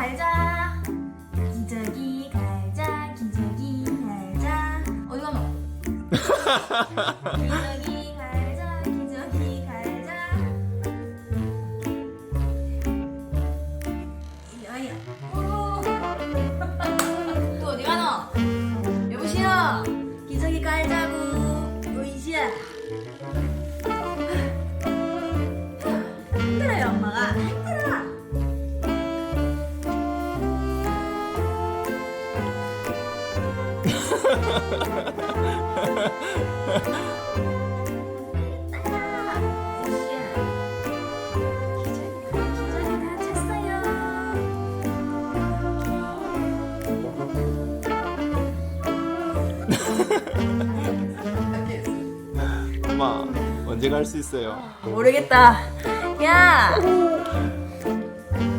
갈자. 기저귀 갈자 기저귀 갈자. 어디 가노? 기저귀 갈자 기저귀 갈자. 야야 또 어디 가노? 여보시오. 기저귀 깔자고. 으이시야. 힘들어요 엄마가 엄마 언제 갈 수 있어요? 모르겠다 야